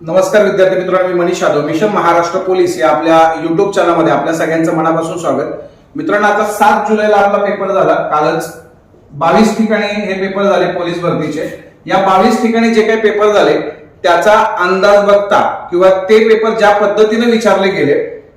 नमस्कार विद्यार्थी मित्रांनो मी मनीष यादव मिशन महाराष्ट्र पोलीस या आपल्या युट्यूब चॅनलमध्ये आपल्या सगळ्यांचं मनापासून स्वागत. मित्रांनो आता सात जुलैला आपला पेपर झाला. कालच बावीस ठिकाणी हे पेपर झाले पोलीस भरतीचे. या बावीस ठिकाणी जे काही पेपर झाले त्याचा अंदाज बघता किंवा ते पेपर ज्या पद्धतीने विचारले गेले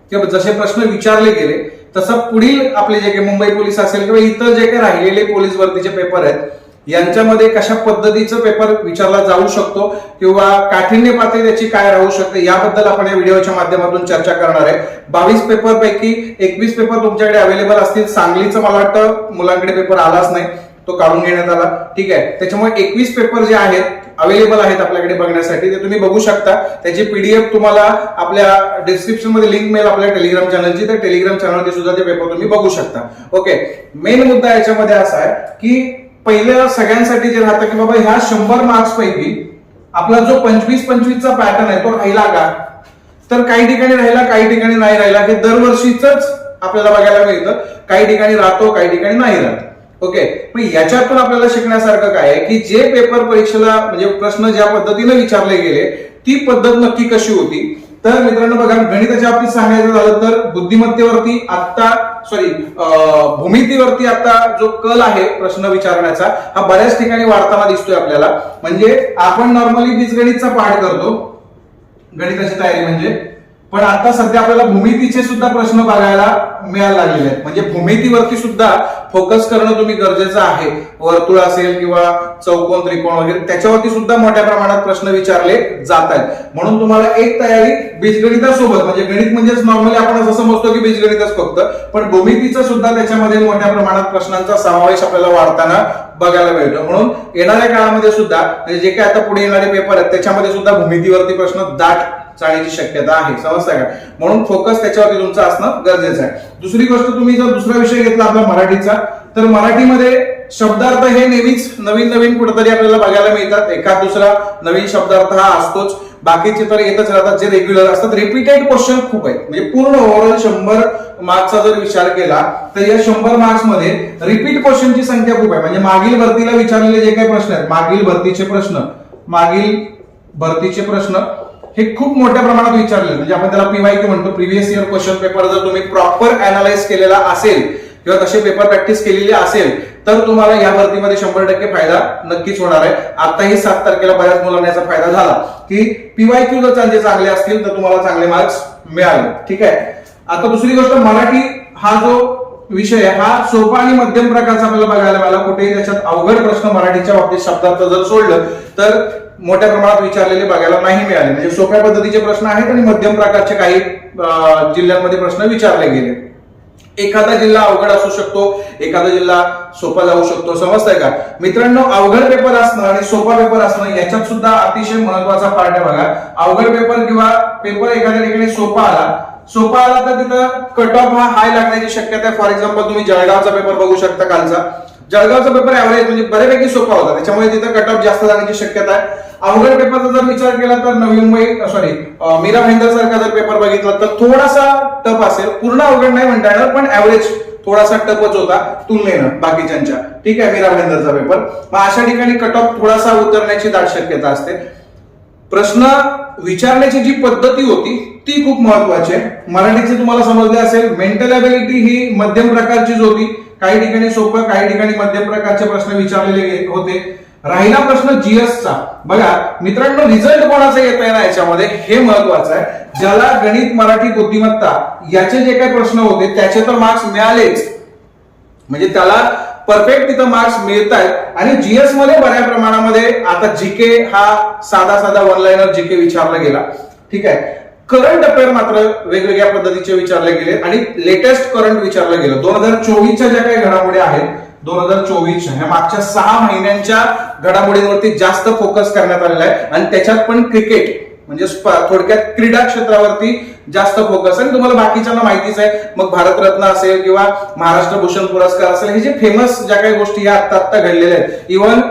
किंवा जसे प्रश्न विचारले गेले तसं पुढील आपले जे काही मुंबई पोलीस असेल किंवा इतर जे काही राहिलेले पोलीस भरतीचे पेपर आहेत यांच्यामध्ये कशा पद्धतीचं पेपर विचारला जाऊ शकतो किंवा काठिण्य पातळी त्याची काय राहू शकते याबद्दल आपण या व्हिडिओच्या माध्यमातून चर्चा करणार आहे. बावीस पेपर पैकी एकवीस पेपर तुमच्याकडे अवेलेबल असतील. सांगलीचं मला वाटतं मुलांकडे पेपर आलाच नाही. तो काढून घेण्यात आला. ठीक आहे. त्याच्यामुळे एकवीस पेपर जे आहेत अवेलेबल आहेत आपल्याकडे बघण्यासाठी ते तुम्ही बघू शकता. त्याची पीडीएफ तुम्हाला आपल्या डिस्क्रिप्शनमध्ये लिंक मिळेल आपल्या टेलिग्राम चॅनलची तर टेलिग्राम चॅनलवरती सुद्धा ते पेपर तुम्ही बघू शकता. ओके मेन मुद्दा याच्यामध्ये असा आहे की पहिलं सगळ्यांसाठी जे राहतं की बाबा ह्या शंभर मार्क्स पैकी आपला जो पंचवीस पंचवीसचा पॅटर्न आहे तो राहिला का? तर काही ठिकाणी राहिला काही ठिकाणी नाही राहिला. हे दरवर्षीच आपल्याला बघायला मिळतं. काही ठिकाणी राहतो काही ठिकाणी नाही राहत. ओके? मग याच्यातून आपल्याला शिकण्यासारखं काय आहे की जे पेपर परीक्षेला म्हणजे प्रश्न ज्या पद्धतीने विचारले गेले ती पद्धत नक्की कशी होती? तर मित्रांनो बघा गणिताच्या बाबतीत सांगायचं झालं तर बुद्धिमत्तेवरती आता सॉरी भूमितीवरती आता जो कल आहे प्रश्न विचारण्याचा हा बऱ्याच ठिकाणी वाढताना दिसतोय आपल्याला. म्हणजे आपण नॉर्मली बीजगणितचा पाठ करतो. गणिताची तयारी म्हणजे? पण आता सध्या आपल्याला भूमितीचे सुद्धा प्रश्न बघायला मिळायला लागलेले आहेत. म्हणजे भूमितीवरती सुद्धा फोकस करणं तुम्ही गरजेचं आहे. वर्तुळ असेल किंवा चौकोन त्रिकोण वगैरे त्याच्यावरती सुद्धा मोठ्या प्रमाणात प्रश्न विचारले जात आहेत. म्हणून तुम्हाला एक तयारी बीजगणितासोबत म्हणजे गणित म्हणजेच नॉर्मली आपण असं समजतो की बीजगणितच फक्त पण भूमितीचा सुद्धा त्याच्यामध्ये मोठ्या प्रमाणात प्रश्नांचा समावेश आपल्याला वाढताना बघायला मिळतो. म्हणून येणाऱ्या काळामध्ये सुद्धा म्हणजे जे काही आता पुढे येणारे पेपर आहेत त्याच्यामध्ये सुद्धा भूमितीवरती प्रश्न दाट चालण्याची शक्यता आहे. समजताय का? म्हणून फोकस त्याच्यावरती तुमचं असणं गरजेचं आहे. दुसरी गोष्ट तुम्ही जर दुसरा विषय घेतला आपला मराठीचा तर मराठीमध्ये शब्दार्थ हे नेहमीच नवीन नवीन कुठेतरी आपल्याला बघायला मिळतात. एखाद दुसरा नवीन शब्दार्थ हा असतोच. बाकीचे तर येतच राहतात जे रेग्युलर असतात. रिपीटेड क्वेश्चन खूप आहेत. म्हणजे पूर्ण ओव्हरऑल शंभर मार्क्सचा जर विचार केला तर या शंभर मार्क्समध्ये रिपीट क्वेश्चनची संख्या खूप आहे. म्हणजे मागील भरतीला विचारलेले जे काही प्रश्न आहेत मागील भरतीचे प्रश्न मागील भरतीचे प्रश्न हे खूप मोठ्या प्रमाणात विचारले. म्हणजे आपण त्याला पीवायक्यू म्हणतो. प्रिव्हियस इयर क्वेश्चन पेपर जर तुम्ही प्रॉपर अनालाइज केलेला असेल किंवा तसे पेपर प्रॅक्टिस केलेली असेल तर तुम्हाला या भरतीमध्ये शंभर टक्के फायदा नक्कीच होणार आहे. आताही सात तारखेला बऱ्याच मुलांना याचा फायदा झाला. की पीवायक्यू जर चांगले चांगले असतील तर तुम्हाला चांगले मार्क्स मिळाले. ठीक आहे? आता दुसरी गोष्ट मराठी हा जो विषय हा सोपा आणि मध्यम प्रकारचा आपल्याला बघायला मिळाला. कुठेही त्याच्यात अवघड प्रश्न मराठीच्या बाबतीत शब्दाचा जर सोडलं तर मोठ्या प्रमाणात विचारलेले बघायला नाही मिळाले. म्हणजे सोप्या पद्धतीचे प्रश्न आहेत आणि मध्यम प्रकारचे काही जिल्ह्यांमध्ये प्रश्न विचारले गेले. एखादा जिल्हा अवघड असू शकतो एखादा जिल्हा सोपा जाऊ शकतो समजतंय का? मित्रांनो अवघड पेपर असणं आणि सोपा पेपर असणं याच्यात सुद्धा अतिशय महत्त्वाचा पार्ट आहे बघा. अवघड पेपर किंवा पेपर एखाद्या ठिकाणी सोपा आला सोपा आला तर तिथं कट ऑफ हा हाय लागण्याची शक्यता आहे. फॉर एक्झाम्पल तुम्ही जळगावचा पेपर बघू शकता कालचा. जळगावचा पेपर ऍव्हरेज म्हणजे बऱ्यापैकी सोपा होता. त्याच्यामुळे तिथं कट ऑफ जास्त जाण्याची शक्यता आहे. अवघड पेपरचा जर विचार केला तर नवी मुंबई सॉरी मीरा भाईंदर सारखा जर पेपर बघितला तर थोडासा टप असेल. पूर्ण अवघड नाही म्हणता येणार पण ऍव्हरेज थोडासा टपच होता तुलनेनं बाकीच्यांच्या. ठीक आहे मीरा भाईंदरचा पेपर मग अशा ठिकाणी कट ऑफ थोडासा उतरण्याची दाट शक्यता असते. प्रश्न विचारण्याची जी पद्धती होती ती खूप महत्वाची आहे. मराठीचे तुम्हाला समजले असेल मेंटल अबिलिटी ही मध्यम प्रकारचीच होती. काही ठिकाणी सोपं काही ठिकाणी मध्यम प्रकारचे प्रश्न विचारलेले होते. राहिला प्रश्न जीएसचा बघा मित्रांनो रिझल्ट कोणाचा येत आहे ना याच्यामध्ये? हे महत्वाचं आहे. ज्याला गणित मराठी बुद्धिमत्ता याचे जे काही प्रश्न होते त्याचे तर मार्क्स मिळालेच. म्हणजे त्याला परफेक्ट तिथं मार्क्स मिळत आहेत आणि जीएसमध्ये बऱ्या प्रमाणामध्ये आता जीके हा साधा साधा वन लाईनर जीके विचारला गेला. ठीक आहे. करंट अफेअर मात्र वेगवेगळ्या पद्धतीचे विचारले गेले आणि लेटेस्ट करंट विचारलं गेलं. दोन हजार चोवीसच्या ज्या काही घडामोडी आहेत दोन हजार चोवीस ह्या मागच्या सहा महिन्यांच्या घडामोडींवरती जास्त फोकस करण्यात आलेला आहे. आणि त्याच्यात पण क्रिकेट म्हणजे थोडक्यात क्रीडा क्षेत्रावरती जास्त फोकस आणि तुम्हाला बाकीच्यांना माहितीच आहे मग भारतरत्न असेल किंवा महाराष्ट्र भूषण पुरस्कार असेल हे जे फेमस ज्या काही गोष्टी या आत्ता आत्ता घडलेल्या आहेत. इव्हन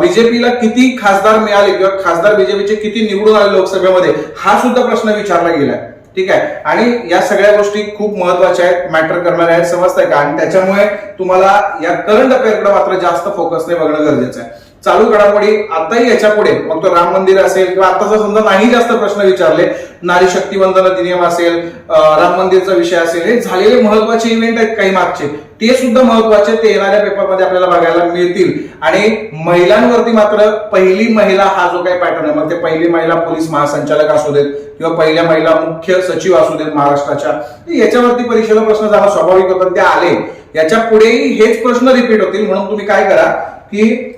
बीजेपीला किती खासदार मिळाले किंवा खासदार बीजेपीचे किती निवडून आले लोकसभेमध्ये हा सुद्धा प्रश्न विचारला गेलाय. ठीक आहे? आणि या सगळ्या गोष्टी खूप महत्त्वाच्या आहेत मॅटर करणाऱ्या आहेत समजताय का? आणि त्याच्यामुळे तुम्हाला या करंट अफेअरकडे मात्र जास्त फोकसने बघणं गरजेचं आहे. चालू घडामोडी आताही याच्यापुढे. मग तो राम मंदिर असेल किंवा आता जर समजा नाही जास्त प्रश्न विचारले नारी शक्ती वंदन अधिनियम असेल राम मंदिरचा विषय असेल हे झालेले महत्त्वाचे इव्हेंट आहेत काही मागचे. ते सुद्धा महत्त्वाचे ते येणाऱ्या पेपरमध्ये आपल्याला बघायला मिळतील. आणि महिलांवरती मात्र पहिली महिला हा जो काही पॅटर्न आहे मग ते पहिली महिला पोलीस महासंचालक असू देत किंवा पहिल्या महिला मुख्य सचिव असू देत महाराष्ट्राच्या याच्यावरती परीक्षेला प्रश्न जाणं स्वाभाविक होतं ते आले. याच्या पुढेही हेच प्रश्न रिपीट होतील. म्हणून तुम्ही काय करा की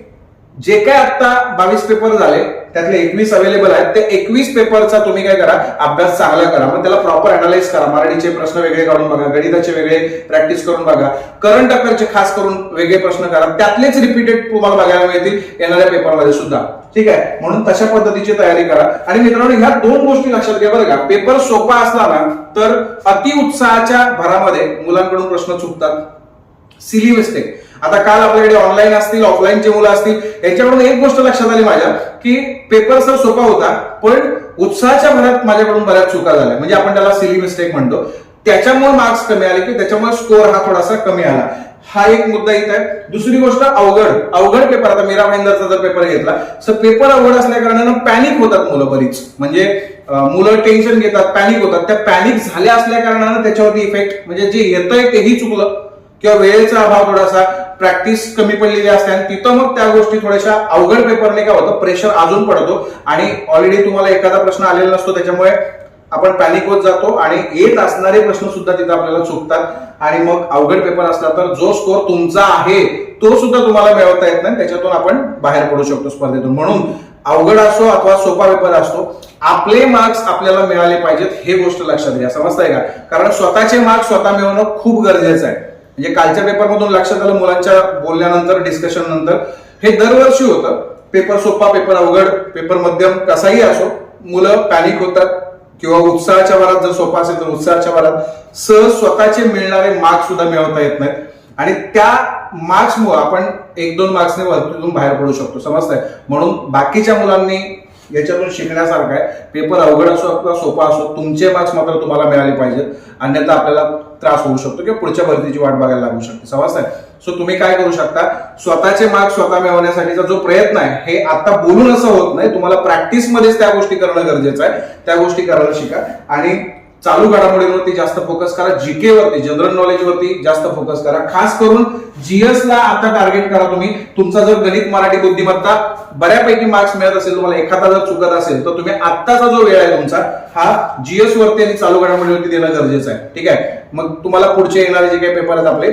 जे काय आता बावीस पेपर झाले त्यातले एकवीस अवेलेबल आहेत ते एकवीस पेपरचा तुम्ही काय करा अभ्यास चांगला करा. मग त्याला प्रॉपर अनालाइज करा. मराठीचे प्रश्न वेगळे काढून बघा गणिताचे वेगळे प्रॅक्टिस करून बघा करंट अफेअरचे खास करून वेगळे प्रश्न करा. त्यातलेच रिपीटेड तुम्हाला बघायला मिळतील येणाऱ्या पेपरमध्ये सुद्धा. ठीक आहे? म्हणून तशा पद्धतीची तयारी करा. आणि मित्रांनो ह्या दोन गोष्टी लक्षात घ्या बरं का. पेपर सोपा असला ना तर अति उत्साहाच्या भरामध्ये मुलांकडून प्रश्न चुकतात. सिली मिस्टेक आता काल आपल्याकडे ऑनलाईन असतील ऑफलाईनचे मुलं असतील याच्यावरून एक गोष्ट लक्षात आली माझ्या की पेपर सर सोपा होता पण उत्साहाच्या भरात माझ्याकडून बऱ्याच चुका झाल्या. म्हणजे आपण त्याला सिली मिस्टेक म्हणतो. त्याच्यामुळे मार्क्स कमी आले की त्याच्यामुळे स्कोअर हा थोडासा कमी आला. हा एक मुद्दा इथं आहे. दुसरी गोष्ट अवघड. अवघड पेपर आता मीरा भाईंदरचा जर पेपर घेतला तर पेपर अवघड असल्या कारणानं पॅनिक होतात मुलं बरीच. म्हणजे मुलं टेन्शन घेतात पॅनिक होतात. त्या पॅनिक झाल्या असल्या कारणानं त्याच्यावरती इफेक्ट म्हणजे जे येतंय तेही चुकलं. किंवा वेळेचा अभाव थोडासा प्रॅक्टिस कमी पडलेली असते आणि तिथं मग त्या गोष्टी थोड्याशा अवघड पेपरने काय होतं? प्रेशर अजून पडतो. आणि ऑलरेडी तुम्हाला एखादा प्रश्न आलेला नसतो त्याच्यामुळे आपण पॅनिक होत जातो आणि येत असणारे प्रश्न सुद्धा तिथं आपल्याला चुकतात. आणि मग अवघड पेपर असला तर जो स्कोर तुमचा आहे तो सुद्धा तुम्हाला मिळवता येत नाही. त्याच्यातून आपण बाहेर पडू शकतो स्पर्धेतून. म्हणून अवघड असो अथवा सोपा पेपर असतो आपले मार्क्स आपल्याला मिळाले पाहिजेत हे गोष्ट लक्षात घ्या. समजताय का? कारण स्वतःचे मार्क्स स्वतः मिळवणं खूप गरजेचं आहे. म्हणजे कालच्या पेपरमधून लक्षात आलं मुलांच्या बोलल्यानंतर डिस्कशन नंतर. हे दरवर्षी होतं. पेपर सोपा पेपर अवघड पेपर मध्यम कसाही असो मुलं पॅनिक होतात. किंवा उत्साहाच्या वरात जर सोपा असेल तर उत्साहाच्या वरात. सहज स्वतःचे मिळणारे मार्क्स सुद्धा मिळवता येत नाहीत. आणि त्या मार्क्समुळे आपण एक दोन मार्क्सने वर्तुळून बाहेर पडू शकतो. समजतंय? म्हणून बाकीच्या मुलांनी याच्यातून शिकण्यासारखं आहे. पेपर अवघड असो किंवा सोपा असो तुमचे मार्क्स मात्र तुम्हाला मिळाले पाहिजेत अन्यथा आपल्याला त्रास होऊ शकतो किंवा पुढच्या भरतीची वाट बघायला लागू शकते. समजतंय? सो तुम्ही काय करू शकता? स्वतःचे मार्क्स स्वतः मिळवण्यासाठीचा जो प्रयत्न आहे हे आता बोलून असं होत नाही. तुम्हाला प्रॅक्टिसमध्येच त्या गोष्टी करणं गरजेचं आहे. त्या गोष्टी करायला शिका. आणि चालू घडामोडींवरती जास्त फोकस करा जीके वरती जनरल नॉलेज वरती जास्त फोकस करा. खास करून जीएस ला आता टार्गेट करा तुम्ही. तुमचा जर गणित मराठी बुद्धिमत्ता बऱ्यापैकी मार्क्स मिळत असेल तुम्हाला एखादा जर चुकत असेल तर तुम्ही आत्ताचा जो वेळ आहे तुमचा हा जीएस वरती आणि चालू घडामोडीवरती देणं गरजेचं आहे. ठीक आहे? मग तुम्हाला पुढचे येणारे जे काही पेपर आहेत आपले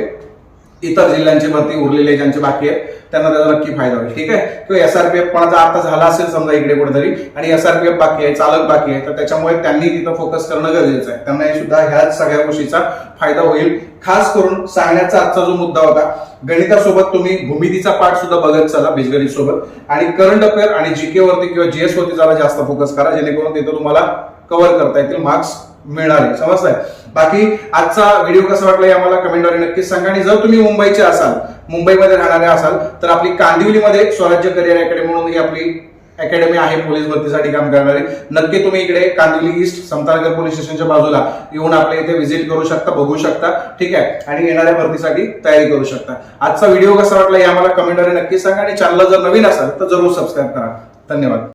इतर जिल्ह्यांचे भरती उरलेले ज्यांचे बाकी आहेत त्यांना त्याचा नक्की फायदा होईल ठीक आहे? किंवा एसआरपीएफ पण आता झाला असेल समजा इकडे कुठेतरी आणि एसआरपीएफ बाकी आहे चालक बाकी आहे तर त्याच्यामुळे त्यांनी तिथं फोकस करणं गरजेचं आहे. त्यांना हे सुद्धा ह्याच सगळ्या गोष्टीचा फायदा होईल. खास करून सांगण्याचा आजचा जो मुद्दा होता गणितासोबत तुम्ही भूमितीचा पाठ सुद्धा बघत चला बीजगणित सोबत आणि करंट अफेअर आणि जीके वरती किंवा जीएस वरती जरा जास्त फोकस करा जेणेकरून तिथं तुम्हाला कव्हर करता येतील मार्क्स मिळाले. आहे समजताय? बाकी आजचा व्हिडिओ कसा वाटला हे आम्हाला कमेंटद्वारे नक्कीच सांगा. आणि जर तुम्ही मुंबईचे असाल मुंबईमध्ये राहणारे असाल तर आपली कांदिवलीमध्ये स्वराज्य करिअर अकॅडमी म्हणून ही आपली अकॅडमी आहे पोलीस भरतीसाठी काम करणारी. नक्की तुम्ही इकडे कांदिवली ईस्ट समतानगर पोलीस स्टेशनच्या बाजूला येऊन आपल्या इथे व्हिजिट करू शकता बघू शकता. ठीक आहे? आणि येणाऱ्या भरतीसाठी तयारी करू शकता. आजचा व्हिडिओ कसा वाटला हे आम्हाला कमेंटद्वारे नक्की सांगा. आणि चॅनल जर नवीन असाल तर जरूर सबस्क्राईब करा. धन्यवाद.